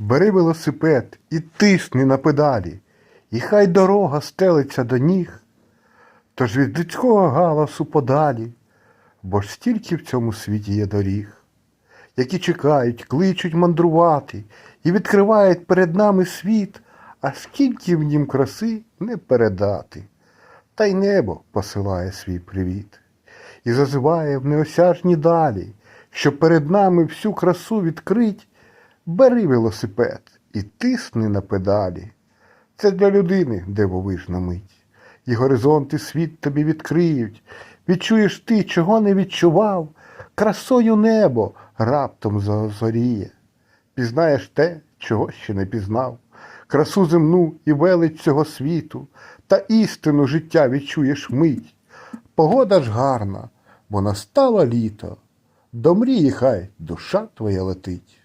Бери велосипед і тисни на педалі, і хай дорога стелиться до ніг. Тож від людського галасу подалі, бо ж стільки в цьому світі є доріг, які чекають, кличуть мандрувати і відкривають перед нами світ, а скільки в нім краси не передати. Та й небо посилає свій привіт і зазиває в неосяжні далі, щоб перед нами всю красу відкрить. Бери велосипед і тисни на педалі. Це для людини дивовижна мить. І горизонти світ тобі відкриють. Відчуєш ти, чого не відчував, красою небо раптом заозоріє. Пізнаєш те, чого ще не пізнав, красу земну і велич цього світу, та істину життя відчуєш мить. Погода ж гарна, бо настало літо. До мрії хай душа твоя летить.